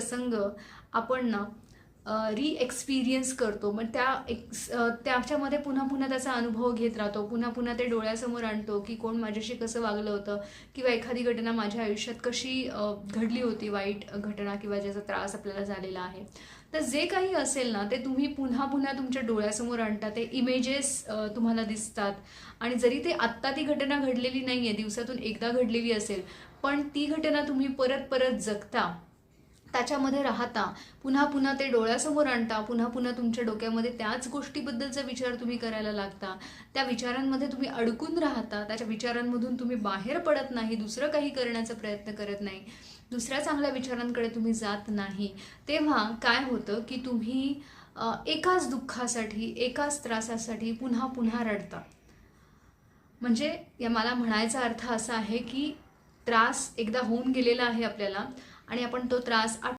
प्रसंग आपण ना री एक्सपिरियन्स करतो. मग त्या एक्स त्याच्यामध्ये पुन्हा पुन्हा त्याचा अनुभव घेत राहतो. पुन्हा पुन्हा ते डोळ्यासमोर आणतो की कोण माझ्याशी कसं वागलं होतं किंवा एखादी घटना माझ्या आयुष्यात कशी घडली होती वाईट घटना किंवा ज्याचा त्रास आपल्याला झालेला आहे. तर जे काही असेल ना ते तुम्ही पुन्हा पुन्हा तुमच्या डोळ्यासमोर आणता. ते इमेजेस तुम्हाला दिसतात. आणि जरी ते आत्ता ती घटना घडलेली नाही आहे दिवसातून एकदा घडलेली असेल पण ती घटना तुम्ही परत परत जगता. त्याच्यामध्ये राहता. पुन्हा पुन्हा ते डोळ्यासमोर आणता. पुन्हा पुन्हा तुमच्या डोक्यामध्ये त्याच गोष्टीबद्दलचा विचार तुम्ही करायला लागता. त्या विचारांमध्ये तुम्ही अडकून राहता. त्याच्या विचारांमधून तुम्ही बाहेर पडत नाही. दुसरं काही करण्याचा प्रयत्न करत नाही. दुसऱ्या चांगल्या विचारांकडे तुम्ही जात नाही. तेव्हा काय होतं की तुम्ही एकाच दुःखासाठी एकाच त्रासासाठी पुन्हा पुन्हा रडता. म्हणजे या मला म्हणायचा अर्थ असा आहे की त्रास एकदा होऊन गेलेला आहे आपल्याला. आणि आपण तो त्रास